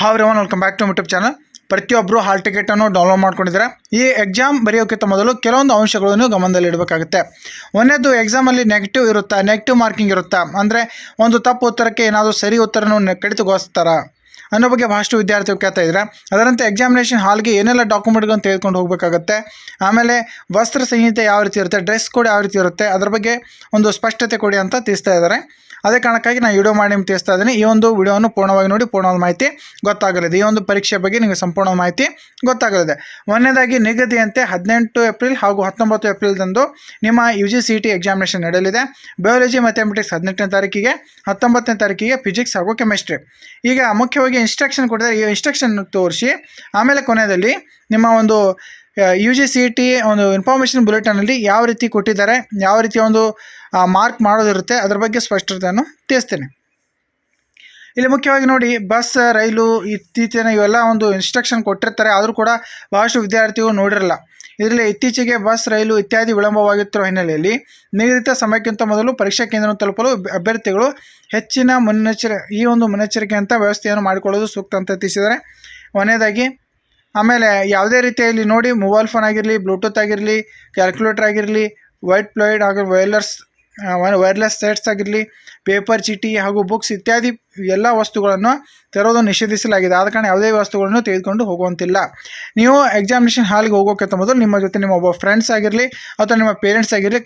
Hi everyone welcome back to YouTube channel ಪ್ರತಿಯೊಬ್ಬರು hall ಟಿಕೆಟನ್ನು download ಮಾಡ್ಕೊಂಡಿದ್ದಾರೆ ಈ ಎಕ್ಸಾಮ್ ಬರೆಯೋಕ್ಕಿಂತ ಮೊದಲು ಕೆಲವೊಂದು ಅಂಶಗಳನ್ನು ಗಮನದಲ್ಲಿ ಇಡಬೇಕಾಗುತ್ತೆ. ಒಂದನೇದು ಎಕ್ಸಾಮಲ್ಲಿ ನೆಗೆಟಿವ್ ಇರುತ್ತಾ? ನೆಗೆಟಿವ್ ಮಾರ್ಕಿಂಗ್ ಇರುತ್ತಾ? ಅಂದರೆ ಒಂದು ತಪ್ಪು ಉತ್ತರಕ್ಕೆ ಏನಾದರೂ ಸರಿ ಉತ್ತರನ ಕಡಿತಗೊಳಿಸ್ತಾರ? ಅನ್ನೋ ಬಗ್ಗೆ ಭಾಳಷ್ಟು ವಿದ್ಯಾರ್ಥಿಗಳು ಕೇಳ್ತಾ ಇದ್ದಾರೆ? ಅದರಂತೆ ಎಕ್ಸಾಮಿನೇಷನ್ ಹಾಲ್ಗೆ ಏನೆಲ್ಲ ಡಾಕ್ಯುಮೆಂಟ್ಗಳನ್ನು ತೆಗೆದುಕೊಂಡು ಹೋಗಬೇಕಾಗುತ್ತೆ? ಆಮೇಲೆ ವಸ್ತ್ರ ಸಂಹಿತೆ ಯಾವ ರೀತಿ ಇರುತ್ತೆ? ಡ್ರೆಸ್ ಕೋಡ್ ಯಾವ ರೀತಿ ಇರುತ್ತೆ? ಅದರ ಬಗ್ಗೆ ಒಂದು ಸ್ಪಷ್ಟತೆ ಕೊಡಿ ಅಂತ ತಿಳಿಸ್ತಾ ಇದ್ದಾರೆ. ಅದೇ ಕಾರಣಕ್ಕಾಗಿ ನಾನು ವಿಡಿಯೋ ಮಾಡಿ ನಿಮ್ಗೆ ತಿಳಿಸ್ತಾ ಇದ್ದೀನಿ. ಈ ಒಂದು ವಿಡಿಯೋವನ್ನು ಪೂರ್ಣವಾಗಿ ನೋಡಿ, ಪೂರ್ಣವಾದ ಮಾಹಿತಿ ಗೊತ್ತಾಗಲಿದೆ. ಈ ಒಂದು ಪರೀಕ್ಷೆ ಬಗ್ಗೆ ನಿಮಗೆ ಸಂಪೂರ್ಣ ಮಾಹಿತಿ ಗೊತ್ತಾಗಲಿದೆ. ಒಂದನೇದಾಗಿ ನಿಗದಿಯಂತೆ ಹದಿನೆಂಟು ಏಪ್ರಿಲ್ ಹಾಗೂ ಹತ್ತೊಂಬತ್ತು ಏಪ್ರಿಲ್ದಂದು ನಿಮ್ಮ U G C T examination ನಡೆಯಲಿದೆ. ಬಯಾಲಜಿ ಮ್ಯಾಥಮೆಟಿಕ್ಸ್ ಹದಿನೆಂಟನೇ ತಾರೀಕಿಗೆ, ಹತ್ತೊಂಬತ್ತನೇ ತಾರೀಕಿಗೆ ಫಿಸಿಕ್ಸ್ ಹಾಗೂ ಕೆಮಿಸ್ಟ್ರಿ ಈಗ ಮುಖ್ಯವಾಗಿ ಇನ್ಸ್ಟ್ರಕ್ಷನ್ ಕೊಟ್ಟಿದ್ದಾರೆ ಈ ಇನ್ಸ್ಟ್ರಕ್ಷನ್ ತೋರಿಸಿ, ಆಮೇಲೆ ಕೊನೆಯಲ್ಲಿ ನಿಮ್ಮ ಒಂದು ಯು ಜಿ ಸಿ ಟಿ ಒಂದು ಇನ್ಫಾರ್ಮೇಷನ್ ಬುಲೆಟನಲ್ಲಿ ಯಾವ ರೀತಿ ಕೊಟ್ಟಿದ್ದಾರೆ, ಯಾವ ರೀತಿಯ ಒಂದು ಮಾರ್ಕ್ ಮಾಡೋದಿರುತ್ತೆ, ಅದ್ರ ಬಗ್ಗೆ ಸ್ಪಷ್ಟತೆಯನ್ನು ತಿಳಿಸ್ತೇನೆ. ಇಲ್ಲಿ ಮುಖ್ಯವಾಗಿ ನೋಡಿ, ಬಸ್, ರೈಲು, ಇತ್ತೀಚಿನ ಇವೆಲ್ಲ ಒಂದು ಇನ್ಸ್ಟ್ರಕ್ಷನ್ ಕೊಟ್ಟಿರ್ತಾರೆ, ಆದರೂ ಕೂಡ ಬಹಳಷ್ಟು ವಿದ್ಯಾರ್ಥಿಗಳು ನೋಡಿರಲ್ಲ. ಇದರಲ್ಲಿ ಇತ್ತೀಚೆಗೆ ಬಸ್, ರೈಲು ಇತ್ಯಾದಿ ವಿಳಂಬವಾಗುತ್ತಿರುವ ಹಿನ್ನೆಲೆಯಲ್ಲಿ. ನಿಗದಿತ ಸಮಯಕ್ಕಿಂತ ಮೊದಲು ಪರೀಕ್ಷಾ ಕೇಂದ್ರವನ್ನು ತಲುಪಲು ಅಭ್ಯರ್ಥಿಗಳು ಹೆಚ್ಚಿನ ಮುನ್ನೆಚ್ಚರ, ಈ ಒಂದು ಮುನ್ನೆಚ್ಚರಿಕೆ ಅಂತ ವ್ಯವಸ್ಥೆಯನ್ನು ಮಾಡಿಕೊಳ್ಳೋದು ಸೂಕ್ತ ಅಂತ ತಿಳಿಸಿದ್ದಾರೆ. ಕೊನೆಯದಾಗಿ, ಆಮೇಲೆ ಯಾವುದೇ ರೀತಿಯಲ್ಲಿ ನೋಡಿ ಮೊಬೈಲ್ ಫೋನ್ ಆಗಿರಲಿ, ಬ್ಲೂಟೂತ್ ಆಗಿರಲಿ ಕ್ಯಾಲ್ಕುಲೇಟರ್ ಆಗಿರಲಿ ವೈಟ್ ಪ್ಲೈಡ್ ಹಾಗೂ ವೈರ್ಲೆಸ್ ವೈರ್ಲೆಸ್ ಸೆಟ್ಸ್ ಆಗಿರಲಿ ಪೇಪರ್ ಚೀಟಿ ಹಾಗೂ ಬುಕ್ಸ್ ಇತ್ಯಾದಿ ಎಲ್ಲ ವಸ್ತುಗಳನ್ನು ತೆರೋದು ನಿಷೇಧಿಸಲಾಗಿದೆ. ಆದ ಕಾರಣ ಯಾವುದೇ ವಸ್ತುಗಳನ್ನು ತೆಗೆದುಕೊಂಡು ಹೋಗುವಂತಿಲ್ಲ. ನೀವು ಎಕ್ಸಾಮಿನೇಷನ್ ಹಾಲ್ಗೆ ಹೋಗೋಕ್ಕಿಂತ ಮೊದಲು ನಿಮ್ಮ ಜೊತೆ ನಿಮ್ಮ ಒಬ್ಬ ಫ್ರೆಂಡ್ಸ್ ಆಗಿರಲಿ ಅಥವಾ ನಿಮ್ಮ ಪೇರೆಂಟ್ಸ್ ಆಗಿರಲಿ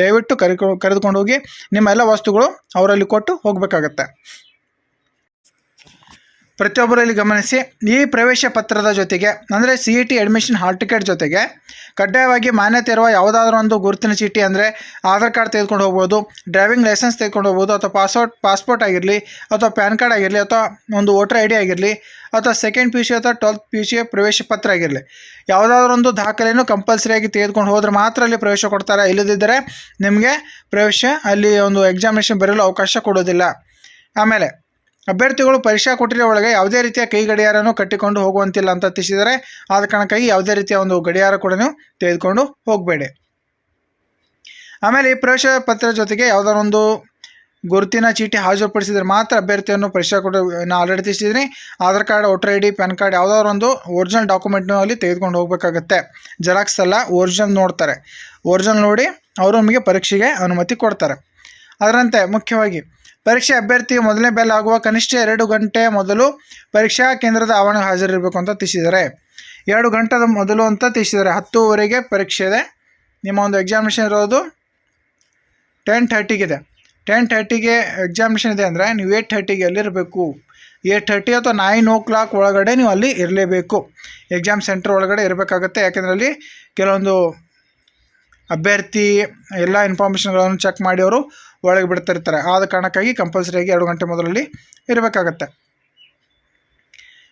ದಯವಿಟ್ಟು ಕರೆಕೊ ಕರೆದುಕೊಂಡು ಹೋಗಿ ನಿಮ್ಮ ಎಲ್ಲ ವಸ್ತುಗಳು ಅವರಲ್ಲಿ ಕೊಟ್ಟು ಹೋಗಬೇಕಾಗತ್ತೆ. ಪ್ರತಿಯೊಬ್ಬರಲ್ಲಿ ಗಮನಿಸಿ, ಈ ಪ್ರವೇಶ ಪತ್ರದ ಜೊತೆಗೆ, ಅಂದರೆ C E T admission hall ticket ಜೊತೆಗೆ, ಕಡ್ಡಾಯವಾಗಿ ಮಾನ್ಯತೆ ಇರುವ ಯಾವುದಾದ್ರೂ ಒಂದು ಗುರುತಿನ ಚೀಟಿ ಅಂದರೆ ಆಧಾರ್ ಕಾರ್ಡ್ ತೆಗೆದುಕೊಂಡು ಹೋಗ್ಬೋದು ಡ್ರೈವಿಂಗ್ ಲೈಸೆನ್ಸ್ ತೆಗೆದುಕೊಂಡು ಹೋಗ್ಬೋದು, ಅಥವಾ ಪಾಸ್ಪೋರ್ಟ್ ಪಾಸ್ಪೋರ್ಟ್ ಆಗಿರಲಿ, ಅಥವಾ ಪ್ಯಾನ್ ಕಾರ್ಡ್ ಆಗಿರಲಿ, ಅಥವಾ ಒಂದು ವೋಟರ್ ಐ ಡಿ ಆಗಿರಲಿ, ಅಥವಾ ಸೆಕೆಂಡ್ ಪಿ ಯು ಸಿ ಅಥವಾ ಟ್ವೆಲ್ತ್ ಪಿ ಯು ಸಿಯ ಪ್ರವೇಶ ಪತ್ರ ಆಗಿರಲಿ. ಯಾವುದಾದ್ರೂ ಒಂದು ದಾಖಲೆಯನ್ನು ಕಂಪಲ್ಸರಿಯಾಗಿ ತೆಗೆದುಕೊಂಡು ಹೋದರೆ ಮಾತ್ರ ಅಲ್ಲಿ ಪ್ರವೇಶ ಕೊಡ್ತಾರೆ. ಇಲ್ಲದಿದ್ದರೆ ನಿಮಗೆ ಪ್ರವೇಶ ಅಲ್ಲಿ ಒಂದು ಎಕ್ಸಾಮಿನೇಷನ್ ಬರೆಯಲು ಅವಕಾಶ ಕೊಡೋದಿಲ್ಲ ಆಮೇಲೆ ಅಭ್ಯರ್ಥಿಗಳು ಪರೀಕ್ಷಾ ಕೊಠಡಿಯ ಒಳಗೆ ಯಾವುದೇ ರೀತಿಯ ಕೈ ಗಡಿಯಾರನೂ ಕಟ್ಟಿಕೊಂಡು ಹೋಗುವಂತಿಲ್ಲ ಅಂತ ತಿಳಿಸಿದರೆ ಆದ ಕಾರಣಕ್ಕಾಗಿ ಯಾವುದೇ ರೀತಿಯ ಒಂದು ಗಡಿಯಾರ ಕೂಡ ನೀವು ತೆಗೆದುಕೊಂಡು ಹೋಗಬೇಡಿ. ಆಮೇಲೆ ಈ ಪ್ರವೇಶ ಪತ್ರ ಜೊತೆಗೆ ಯಾವುದಾದ್ರು ಒಂದು ಗುರುತಿನ ಚೀಟಿ ಹಾಜರುಪಡಿಸಿದರೆ ಮಾತ್ರ ಅಭ್ಯರ್ಥಿಯನ್ನು ಪರೀಕ್ಷಾ ಕೊಟ್ಟು ನಾನು already ತಿಳಿಸಿದ್ದೀನಿ. Aadhaar card, voter I D, PAN card ಯಾವುದಾದ್ರು ಒಂದು ಒರಿಜಿನಲ್ ಡಾಕ್ಯುಮೆಂಟ್ನೂ ಅಲ್ಲಿ ತೆಗೆದುಕೊಂಡು ಹೋಗಬೇಕಾಗತ್ತೆ. ಜೆರಾಕ್ಸ್ ಅಲ್ಲ, ಒರಿಜಿನಲ್ ನೋಡ್ತಾರೆ. ಒರಿಜಿನಲ್ ನೋಡಿ ಅವರು ನಮಗೆ ಪರೀಕ್ಷೆಗೆ ಅನುಮತಿ ಕೊಡ್ತಾರೆ. ಅದರಂತೆ ಮುಖ್ಯವಾಗಿ ಪರೀಕ್ಷೆ ಅಭ್ಯರ್ಥಿ ಮೊದಲನೇ ಬೆಲ್ ಆಗುವ ಕನಿಷ್ಠ ಎರಡು ಗಂಟೆ ಮೊದಲು ಪರೀಕ್ಷಾ ಕೇಂದ್ರದ ಆವರಣ ಹಾಜರಿರಬೇಕು ಅಂತ ತಿಳಿಸಿದ್ದಾರೆ. ಎರಡು ಗಂಟೆದ ಮೊದಲು ಅಂತ ತಿಳಿಸಿದ್ದಾರೆ. ಹತ್ತುವರೆಗೆ ಪರೀಕ್ಷೆ ಇದೆ. ನಿಮ್ಮ ಒಂದು ಎಕ್ಸಾಮಿನೇಷನ್ ಇರೋದು ಟೆನ್ ಥರ್ಟಿಗಿದೆ ಟೆನ್ ಥರ್ಟಿಗೆ ಎಕ್ಸಾಮಿನೇಷನ್ ಇದೆ ಅಂದರೆ ನೀವು ಏಯ್ಟ್ ಥರ್ಟಿಗೆ ಎಲ್ಲಿರಬೇಕು ಏಯ್ಟ್ ಥರ್ಟಿ ಅಥವಾ ನೈನ್ ಓ ಕ್ಲಾಕ್ ಒಳಗಡೆ ನೀವು ಅಲ್ಲಿ ಇರಲೇಬೇಕು. ಎಕ್ಸಾಮ್ ಸೆಂಟರ್ ಒಳಗಡೆ ಇರಬೇಕಾಗತ್ತೆ. ಯಾಕೆಂದರೆ ಅಲ್ಲಿ ಕೆಲವೊಂದು ಅಭ್ಯರ್ಥಿ ಎಲ್ಲ ಇನ್ಫಾರ್ಮೇಷನ್ಗಳನ್ನು ಚೆಕ್ ಮಾಡಿ ಅವರು ಒಳಗೆ ಬಿಡ್ತಿರ್ತಾರೆ. ಆದ ಕಾರಣಕ್ಕಾಗಿ ಕಂಪಲ್ಸರಿಯಾಗಿ ಎರಡು ಗಂಟೆ ಮೊದಲಲ್ಲಿ ಇರಬೇಕಾಗತ್ತೆ.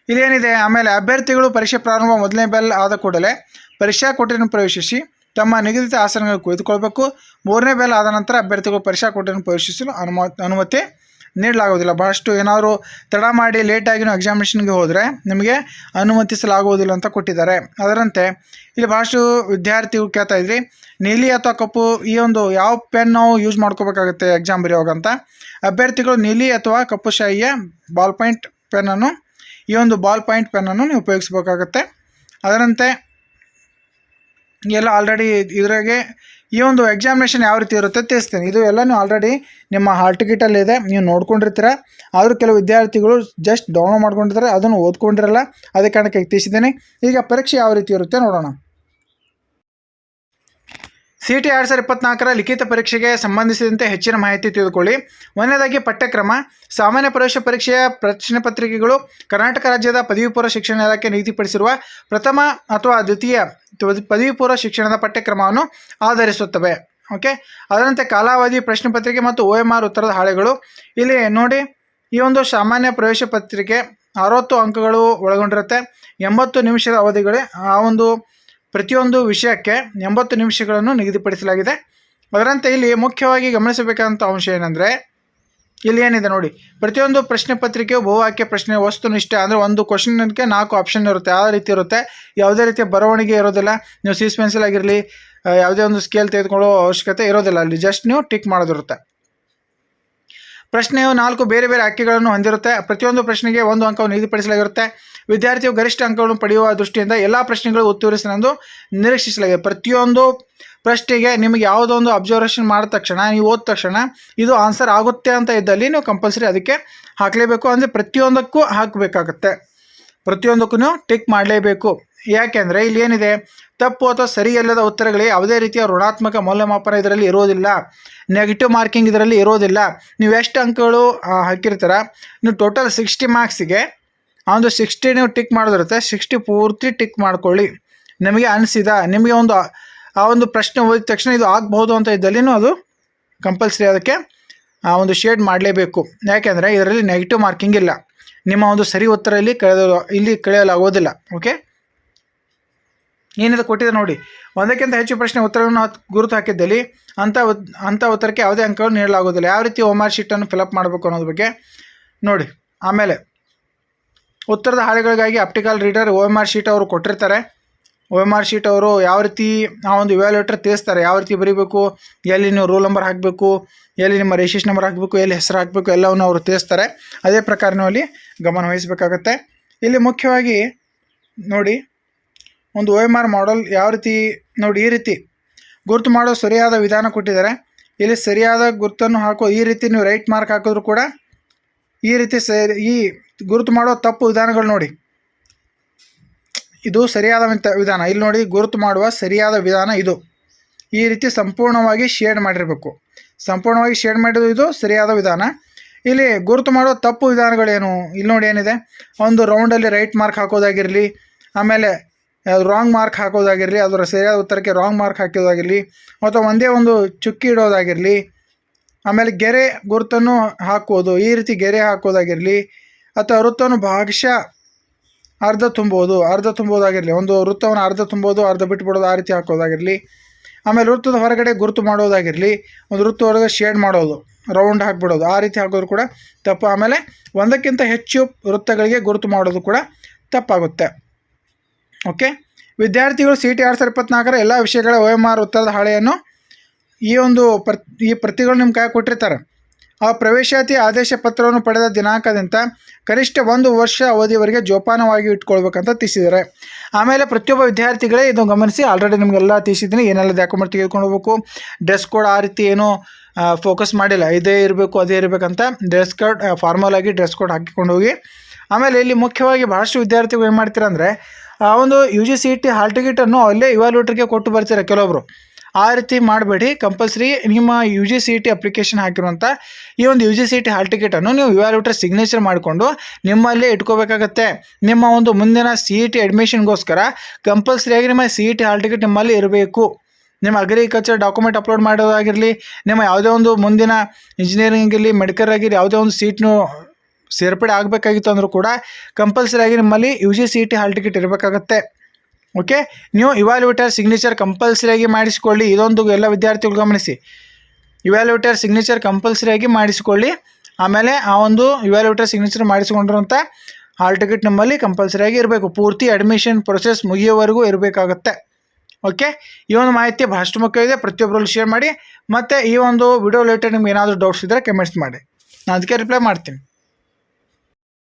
ಇದೇನಿದೆ? ಆಮೇಲೆ ಅಭ್ಯರ್ಥಿಗಳು ಪರೀಕ್ಷೆ ಪ್ರಾರಂಭ ಮೊದಲನೇ ಬೆಲ್ ಆದ ಕೂಡಲೇ ಪರೀಕ್ಷಾ ಕೋಟೆಯನ್ನು ಪ್ರವೇಶಿಸಿ ತಮ್ಮ ನಿಗದಿತ ಆಸನಗಳು ಕುಳಿತುಕೊಳ್ಬೇಕು. ಮೂರನೇ ಬೆಲ್ ಆದ ನಂತರ ಅಭ್ಯರ್ಥಿಗಳು ಪರೀಕ್ಷಾ ಕೋಟೆಯನ್ನು ಪ್ರವೇಶಿಸಲು ಅನುಮ, ಅನುಮತಿ ನೀಡಲಾಗುವುದಿಲ್ಲ. ಬಹಳಷ್ಟು ಏನಾದರೂ ತಡ ಮಾಡಿ ಲೇಟಾಗಿ ಎಕ್ಸಾಮಿನೇಷನ್ಗೆ ಹೋದರೆ ನಿಮಗೆ ಅನುಮತಿಸಲಾಗುವುದಿಲ್ಲ ಅಂತ ಕೊಟ್ಟಿದ್ದಾರೆ. ಅದರಂತೆ ಇಲ್ಲಿ ಬಹಳಷ್ಟು ವಿದ್ಯಾರ್ಥಿಗಳು ಕೇಳ್ತಾ ಇದ್ರಿ, ನೀಲಿ ಅಥವಾ ಕಪ್ಪು ಈ ಒಂದು ಯಾವ ಪೆನ್ ನಾವು ಯೂಸ್ ಮಾಡ್ಕೋಬೇಕಾಗುತ್ತೆ ಎಕ್ಸಾಮ್ ಬರೆಯುವಾಗ ಅಭ್ಯರ್ಥಿಗಳು ನೀಲಿ ಅಥವಾ ಕಪ್ಪು ಶಾಹಿಯ ಬಾಲ್ ಪಾಯಿಂಟ್ ಪೆನ್ನನ್ನು ಈ ಒಂದು ಬಾಲ್ ಪಾಯಿಂಟ್ ಪೆನ್ನನ್ನು ನೀವು ಉಪಯೋಗಿಸ್ಬೇಕಾಗತ್ತೆ. ಅದರಂತೆ ಎಲ್ಲ ಆಲ್ರೆಡಿ ಇದ್ರಾಗೆ ಈ ಒಂದು ಎಕ್ಸಾಮಿನೇಷನ್ ಯಾವ ರೀತಿ ಇರುತ್ತೆ ತಿಳಿಸ್ತೀನಿ. ಇದು ಎಲ್ಲನೂ ಆಲ್ರೆಡಿ ನಿಮ್ಮ ಹಾಲ್ ಟಿಕೆಟಲ್ಲಿದೆ ನೀವು ನೋಡ್ಕೊಂಡಿರ್ತೀರ. ಆದರೂ ಕೆಲವು ವಿದ್ಯಾರ್ಥಿಗಳು ಜಸ್ಟ್ ಡೌನ್ಲೋಡ್ ಮಾಡ್ಕೊಂಡಿರ್ತಾರೆ. ಅದನ್ನು ಓದ್ಕೊಂಡಿರಲ್ಲ. ಅದೇ ಕಾರಣಕ್ಕೆ ತಿಳಿಸಿದ್ದೀನಿ. ಈಗ ಪರೀಕ್ಷೆ ಯಾವ ರೀತಿ ಇರುತ್ತೆ ನೋಡೋಣ. ಸಿ ಟಿ ಎರಡು ಸಾವಿರದ ಇಪ್ಪತ್ನಾಲ್ಕರ ಲಿಖಿತ ಪರೀಕ್ಷೆಗೆ ಸಂಬಂಧಿಸಿದಂತೆ ಹೆಚ್ಚಿನ ಮಾಹಿತಿ ತಿಳಿದುಕೊಳ್ಳಿ. ಒಂದನೇದಾಗಿ ಪಠ್ಯಕ್ರಮ. ಸಾಮಾನ್ಯ ಪ್ರವೇಶ ಪರೀಕ್ಷೆಯ ಪ್ರಶ್ನೆ ಪತ್ರಿಕೆಗಳು ಕರ್ನಾಟಕ ರಾಜ್ಯದ ಪದವಿ ಪೂರ್ವ ಶಿಕ್ಷಣ ಇಲಾಖೆ ನಿಗದಿಪಡಿಸಿರುವ ಪ್ರಥಮ ಅಥವಾ ದ್ವಿತೀಯ ಪದವಿ ಪೂರ್ವ ಶಿಕ್ಷಣದ ಪಠ್ಯಕ್ರಮವನ್ನು ಆಧರಿಸುತ್ತವೆ. ಓಕೆ? ಅದರಂತೆ ಕಾಲಾವಧಿ ಪ್ರಶ್ನೆ ಪತ್ರಿಕೆ ಮತ್ತು ಒ ಎಂ ಆರ್ ಉತ್ತರದ ಹಾಳೆಗಳು. ಇಲ್ಲಿ ನೋಡಿ, ಈ ಒಂದು ಸಾಮಾನ್ಯ ಪ್ರವೇಶ ಪತ್ರಿಕೆ ಅರವತ್ತು ಅಂಕಗಳು ಒಳಗೊಂಡಿರುತ್ತೆ. ಎಂಬತ್ತು ನಿಮಿಷದ ಅವಧಿಗಳೇ ಆ ಒಂದು ಪ್ರತಿಯೊಂದು ವಿಷಯಕ್ಕೆ ಎಂಬತ್ತು ನಿಮಿಷಗಳನ್ನು ನಿಗದಿಪಡಿಸಲಾಗಿದೆ. ಅದರಂತೆ ಇಲ್ಲಿ ಮುಖ್ಯವಾಗಿ ಗಮನಿಸಬೇಕಾದಂಥ ಅಂಶ ಏನಂದರೆ, ಇಲ್ಲಿ ಏನಿದೆ ನೋಡಿ, ಪ್ರತಿಯೊಂದು ಪ್ರಶ್ನೆ ಪತ್ರಿಕೆಯು ಬಹುವಾಕ್ಯ ಪ್ರಶ್ನೆ ವಸ್ತುನಿಷ್ಠ ಅಂದರೆ ಒಂದು ಕ್ವಶನ್ಗೆ ನಾಲ್ಕು ಆಪ್ಷನ್ ಇರುತ್ತೆ. ಆ ರೀತಿ ಇರುತ್ತೆ. ಯಾವುದೇ ರೀತಿಯ ಬರವಣಿಗೆ ಇರೋದಿಲ್ಲ. ನೀವು ಸೀಸ್ ಪೆನ್ಸಿಲ್ ಆಗಿರಲಿ ಯಾವುದೇ ಒಂದು ಸ್ಕೇಲ್ ತೆಗೆದುಕೊಳ್ಳೋ ಅವಶ್ಯಕತೆ ಇರೋದಿಲ್ಲ. ಅಲ್ಲಿ ಜಸ್ಟ್ ನೀವು ಟಿಕ್ ಮಾಡೋದಿರುತ್ತೆ. ಪ್ರಶ್ನೆಯು ನಾಲ್ಕು ಬೇರೆ ಬೇರೆ ಆಯ್ಕೆಗಳನ್ನು ಹೊಂದಿರುತ್ತೆ. ಪ್ರತಿಯೊಂದು ಪ್ರಶ್ನೆಗೆ ಒಂದು ಅಂಕವನ್ನು ನಿಗದಿಪಡಿಸಲಾಗಿರುತ್ತೆ. ವಿದ್ಯಾರ್ಥಿಯು ಗರಿಷ್ಠ ಅಂಕಗಳನ್ನು ಪಡೆಯುವ ದೃಷ್ಟಿಯಿಂದ ಎಲ್ಲ ಪ್ರಶ್ನೆಗಳು ಉತ್ತರಿಸಲೆಂದು ನಿರೀಕ್ಷಿಸಲಾಗಿದೆ. ಪ್ರತಿಯೊಂದು ಪ್ರಶ್ನೆಗೆ ನಿಮಗೆ ಯಾವುದೋ ಒಂದು ಅಬ್ಸರ್ವೇಷನ್ ಮಾಡಿದ ತಕ್ಷಣ, ನೀವು ಓದಿದ ತಕ್ಷಣ ಇದು ಆನ್ಸರ್ ಆಗುತ್ತೆ ಅಂತ ಇದ್ದಲ್ಲಿ ನೀವು ಕಂಪಲ್ಸರಿ ಅದಕ್ಕೆ ಹಾಕಲೇಬೇಕು. ಅಂದರೆ ಪ್ರತಿಯೊಂದಕ್ಕೂ ಹಾಕಬೇಕಾಗತ್ತೆ. ಪ್ರತಿಯೊಂದಕ್ಕೂ ಟಿಕ್ ಮಾಡಲೇಬೇಕು. ಯಾಕೆಂದರೆ ಇಲ್ಲಿ ಏನಿದೆ? ತಪ್ಪು ಅಥವಾ ಸರಿಯಲ್ಲದ ಉತ್ತರಗಳಿಗೆ ಯಾವುದೇ ರೀತಿಯ ಋಣಾತ್ಮಕ ಮೌಲ್ಯಮಾಪನ ಇದರಲ್ಲಿ ಇರೋದಿಲ್ಲ. ನೆಗೆಟಿವ್ ಮಾರ್ಕಿಂಗ್ ಇದರಲ್ಲಿ ಇರೋದಿಲ್ಲ. ನೀವು ಎಷ್ಟು ಅಂಕಗಳು ಹಾಕಿರ್ತಾರ? ನೀವು ಟೋಟಲ್ ಸಿಕ್ಸ್ಟಿ ಮಾರ್ಕ್ಸಿಗೆ ಒಂದು ಸಿಕ್ಸ್ಟಿ ನೀವು ಟಿಕ್ ಮಾಡೋದಿರುತ್ತೆ. ಸಿಕ್ಸ್ಟಿ ಪೂರ್ತಿ ಟಿಕ್ ಮಾಡ್ಕೊಳ್ಳಿ. ನಿಮಗೆ ಅನಿಸಿದ, ನಿಮಗೆ ಒಂದು, ಆ ಒಂದು ಪ್ರಶ್ನೆ ಓದಿದ ತಕ್ಷಣ ಇದು ಆಗ್ಬೋದು ಅಂತ ಇದ್ದಲ್ಲಿ ಅದು ಕಂಪಲ್ಸರಿ ಅದಕ್ಕೆ, ಆ, ಒಂದು ಶೇಡ್ ಮಾಡಲೇಬೇಕು. ಯಾಕೆಂದರೆ ಇದರಲ್ಲಿ ನೆಗೆಟಿವ್ ಮಾರ್ಕಿಂಗ್ ಇಲ್ಲ. ನಿಮ್ಮ ಒಂದು ಸರಿ ಉತ್ತರ ಇಲ್ಲಿ ಕಳೆದ, ಇಲ್ಲಿ ಕಳೆಯಲಾಗೋದಿಲ್ಲ ಓಕೆ ಏನಿದೆ ಕೊಟ್ಟಿದೆ ನೋಡಿ, ಒಂದಕ್ಕಿಂತ ಹೆಚ್ಚು ಪ್ರಶ್ನೆ ಉತ್ತರವನ್ನು ಗುರುತು ಹಾಕಿದ್ದಲ್ಲಿ ಅಂಥ ಉತ್- ಅಂಥ ಉತ್ತರಕ್ಕೆ ಯಾವುದೇ ಅಂಕಗಳು ನೀಡಲಾಗೋದಿಲ್ಲ ಯಾವ ರೀತಿ ಹೋಮ್ವರ್ಕ್ ಶೀಟನ್ನು ಫಿಲಪ್ ಮಾಡಬೇಕು ಅನ್ನೋದ್ರ ಬಗ್ಗೆ ನೋಡಿ. ಆಮೇಲೆ, ಉತ್ತರದ ಹಾಳೆಗಳಿಗಾಗಿ optical reader O M R sheet ಅವರು ಕೊಟ್ಟಿರ್ತಾರೆ. ಓ ಎಂ ಆರ್ ಶೀಟ್ ಅವರು ಯಾವ ರೀತಿ ಆ ಒಂದು ಇವ್ಯಾಲ್ಯೂಟರ್ ತಿಳಿಸ್ತಾರೆ ಯಾವ ರೀತಿ ಬರೀಬೇಕು, ಎಲ್ಲಿ ನೀವು ರೋಲ್ ನಂಬರ್ ಹಾಕಬೇಕು, ಎಲ್ಲಿ ನಿಮ್ಮ ರಿಜಿಸ್ಟ್ರೇಷನ್ ನಂಬರ್ ಹಾಕಬೇಕು, ಎಲ್ಲಿ ಹೆಸರು ಹಾಕಬೇಕು, ಎಲ್ಲವನ್ನು ಅವರು ತಿಳಿಸ್ತಾರೆ ಅದೇ ಪ್ರಕಾರ ನೀವು ಅಲ್ಲಿ ಗಮನ ವಹಿಸಬೇಕಾಗತ್ತೆ. ಇಲ್ಲಿ ಮುಖ್ಯವಾಗಿ ನೋಡಿ, ಒಂದು ಒ ಎಂ ಮಾಡಲ್ ಯಾವ ರೀತಿ ನೋಡಿ, ಈ ರೀತಿ ಗುರುತು ಮಾಡೋ ಸರಿಯಾದ ವಿಧಾನ ಕೊಟ್ಟಿದ್ದಾರೆ. ಇಲ್ಲಿ ಸರಿಯಾದ ಗುರುತನ್ನು ಹಾಕೋ, ಈ ರೀತಿ ನೀವು ರೈಟ್ ಮಾರ್ಕ್ ಹಾಕಿದ್ರು ಕೂಡ ಈ ರೀತಿ ಸರಿ, ಈ ಗುರುತು ಮಾಡೋ ತಪ್ಪು ವಿಧಾನಗಳು ನೋಡಿ. ಇದು ಸರಿಯಾದ ವಿಧಾನ. ಇಲ್ಲಿ ನೋಡಿ, ಗುರುತು ಮಾಡುವ ಸರಿಯಾದ ವಿಧಾನ ಇದು. ಈ ರೀತಿ ಸಂಪೂರ್ಣವಾಗಿ ಶೇಡ್ ಮಾಡಿರಬೇಕು. ಸಂಪೂರ್ಣವಾಗಿ ಶೇಡ್ ಮಾಡಿದ್ದು ಇದು ಸರಿಯಾದ ವಿಧಾನ. ಇಲ್ಲಿ ಗುರುತು ಮಾಡೋ ತಪ್ಪು ವಿಧಾನಗಳೇನು? ಇಲ್ಲಿ ನೋಡಿ ಏನಿದೆ? ಒಂದು ರೌಂಡಲ್ಲಿ ರೈಟ್ ಮಾರ್ಕ್ ಹಾಕೋದಾಗಿರಲಿ, ಆಮೇಲೆ ರಾಂಗ್ ಮಾರ್ಕ್ ಹಾಕೋದಾಗಿರಲಿ, ಅದರ ಸರಿಯಾದ ಉತ್ತರಕ್ಕೆ ರಾಂಗ್ ಮಾರ್ಕ್ ಹಾಕೋದಾಗಿರಲಿ ಅಥವಾ ಒಂದೇ ಒಂದು ಚುಕ್ಕಿ ಇಡೋದಾಗಿರಲಿ, ಆಮೇಲೆ ಗೆರೆ ಗುರುತನ್ನು ಹಾಕೋದು ಈ ರೀತಿ ಗೆರೆ ಹಾಕೋದಾಗಿರಲಿ, ಅಥವಾ ವೃತ್ತವನ್ನು ಭಾಗಶಃ ಅರ್ಧ ತುಂಬೋದು, ಅರ್ಧ ತುಂಬೋದಾಗಿರಲಿ. ಒಂದು ವೃತ್ತವನ್ನು ಅರ್ಧ ತುಂಬೋದು, ಅರ್ಧ ಬಿಟ್ಬಿಡೋದು ಆ ರೀತಿ ಹಾಕೋದಾಗಿರಲಿ. ಆಮೇಲೆ ವೃತ್ತದ ಹೊರಗಡೆ ಗುರುತು ಮಾಡೋದಾಗಿರಲಿ. ಒಂದು ವೃತ್ತ ಹೊರಗೆ ಶೇಡ್ ಮಾಡೋದು ರೌಂಡ್ ಹಾಕ್ಬಿಡೋದು, ಆ ರೀತಿ ಹಾಕೋದು ಕೂಡ ತಪ್ಪು. ಆಮೇಲೆ ಒಂದಕ್ಕಿಂತ ಹೆಚ್ಚು ವೃತ್ತಗಳಿಗೆ ಗುರುತು ಮಾಡೋದು ಕೂಡ ತಪ್ಪಾಗುತ್ತೆ. ಓಕೆ? ವಿದ್ಯಾರ್ಥಿಗಳು ಸಿ ಟಿ ಎರಡು ಸಾವಿರ ಇಪ್ಪತ್ನಾಲ್ಕರ ಎಲ್ಲ ವಿಷಯಗಳ ಒ ಎಂ ಆರ್ ಉತ್ತರದ ಹಾಳೆಯನ್ನು ಈ ಒಂದು ಪ್ರತಿ ಈ ಪ್ರತಿಗಳು ನಿಮ್ಮ ಕೈ ಕೊಟ್ಟಿರ್ತಾರೆ. ಆ ಪ್ರವೇಶಾತಿ ಆದೇಶ ಪತ್ರವನ್ನು ಪಡೆದ ದಿನಾಂಕದಿಂದ ಕನಿಷ್ಠ ಒಂದು ವರ್ಷ ಅವಧಿಯವರೆಗೆ ಜೋಪಾನವಾಗಿ ಇಟ್ಕೊಳ್ಬೇಕಂತ ತಿಳಿಸಿದ್ದಾರೆ. ಆಮೇಲೆ ಪ್ರತಿಯೊಬ್ಬ ವಿದ್ಯಾರ್ಥಿಗಳೇ ಇದು ಗಮನಿಸಿ ಆಲ್ರೆಡಿ ನಿಮಗೆಲ್ಲ ತಿಳಿಸಿದ್ದೀನಿ, ಏನೆಲ್ಲ ಡಾಕ್ಯುಮೆಂಟ್ ತೆಗೆದುಕೊಂಡು ಹೋಗ್ಬೇಕು ಡ್ರೆಸ್ ಕೋಡ್ ಆ ರೀತಿ ಏನು ಫೋಕಸ್ ಮಾಡಿಲ್ಲ, ಇದೇ ಇರಬೇಕು, ಅದೇ ಇರಬೇಕಂತ ಡ್ರೆಸ್ ಕೋಡ್ ಫಾರ್ಮಲ್ ಆಗಿ ಡ್ರೆಸ್ ಕೋಡ್ ಹಾಕಿಕೊಂಡು ಹೋಗಿ. ಆಮೇಲೆ ಇಲ್ಲಿ ಮುಖ್ಯವಾಗಿ ಭಾಳಷ್ಟು ವಿದ್ಯಾರ್ಥಿಗಳು ಏನು ಮಾಡ್ತೀರ ಅಂದರೆ ಆ, ಒಂದು U G C T hall ಟಿಕೆಟನ್ನು ಅಲ್ಲೇ ಇವಾಲ್ಯೂಟ್ರಿಗೆ ಕೊಟ್ಟು ಬರ್ತಾರೆ ಕೆಲವೊಬ್ಬರು ಆ ರೀತಿ ಮಾಡಬೇಡಿ ಕಂಪಲ್ಸರಿ ನಿಮ್ಮ U G C T application ಹಾಕಿರುವಂಥ ಈ ಒಂದು U G C T hall ಟಿಕೆಟನ್ನು ನೀವು ಇವ್ಯಾಲ್ಯೂಟರ್ ಸಿಗ್ನೇಚರ್ ಮಾಡಿಕೊಂಡು ನಿಮ್ಮಲ್ಲಿ ಇಟ್ಕೋಬೇಕಾಗತ್ತೆ. ನಿಮ್ಮ ಒಂದು ಮುಂದಿನ ಸಿ ಇ ಟಿ ಅಡ್ಮಿಷನ್ಗೋಸ್ಕರ ಕಂಪಲ್ಸರಿಯಾಗಿ ನಿಮ್ಮ C E T hall ticket ನಿಮ್ಮಲ್ಲಿ ಇರಬೇಕು. ನಿಮ್ಮ ಅಗ್ರಿಕಲ್ಚರ್ ಡಾಕ್ಯುಮೆಂಟ್ ಅಪ್ಲೋಡ್ ಮಾಡೋದಾಗಿರಲಿ, ನಿಮ್ಮ ಯಾವುದೇ ಒಂದು ಮುಂದಿನ ಇಂಜಿನಿಯರಿಂಗ್ ಇರಲಿ ಮೆಡಿಕಲ್ ಆಗಿರಲಿ, ಯಾವುದೇ ಒಂದು ಸೀಟ್ನು ಸೇರ್ಪಡೆ ಆಗಬೇಕಾಗಿತ್ತು ಅಂದರೂ ಕೂಡ ಕಂಪಲ್ಸರಿಯಾಗಿ ನಿಮ್ಮಲ್ಲಿ U G C E T hall ticket ಇರಬೇಕಾಗತ್ತೆ. ಓಕೆ ನೀವು ಇವ್ಯಾಲ್ಯೂಟರ್ ಸಿಗ್ನೇಚರ್ ಕಂಪಲ್ಸರಿಯಾಗಿ ಮಾಡಿಸಿಕೊಳ್ಳಿ. ಇದೊಂದು ಎಲ್ಲ ವಿದ್ಯಾರ್ಥಿಗಳು ಗಮನಿಸಿ. ಇವ್ಯಾಲ್ಯೂಟರ್ ಸಿಗ್ನೇಚರ್ ಕಂಪಲ್ಸರಿಯಾಗಿ ಮಾಡಿಸಿಕೊಳ್ಳಿ. ಆಮೇಲೆ ಆ ಒಂದು ಇವ್ಯಾಲ್ಯೂಟರ್ ಸಿಗ್ನೇಚರ್ ಮಾಡಿಸಿಕೊಂಡಿರುವಂಥ ಹಾಲ್ ಟಿಕೆಟ್ ನಮ್ಮಲ್ಲಿ ಕಂಪಲ್ಸರಿಯಾಗಿ ಇರಬೇಕು. ಪೂರ್ತಿ ಅಡ್ಮಿಷನ್ ಪ್ರೊಸೆಸ್ ಮುಗಿಯೋವರೆಗೂ ಇರಬೇಕಾಗತ್ತೆ. ಓಕೆ ಈ ಒಂದು ಮಾಹಿತಿ ಬಹಳಷ್ಟು ಮುಖ್ಯ ಇದೆ ಪ್ರತಿಯೊಬ್ಬರಲ್ಲೂ ಶೇರ್ ಮಾಡಿ. ಮತ್ತು ಈ ಒಂದು ವಿಡಿಯೋ ರಿಲೇಟೆಡ್ ನಿಮ್ಗೆ ಏನಾದರೂ ಡೌಟ್ಸ್ ಇದ್ದರೆ ಕಮೆಂಟ್ಸ್ ಮಾಡಿ. ನಾನು ಅದಕ್ಕೆ ರಿಪ್ಲೈ ಮಾಡ್ತೀನಿ.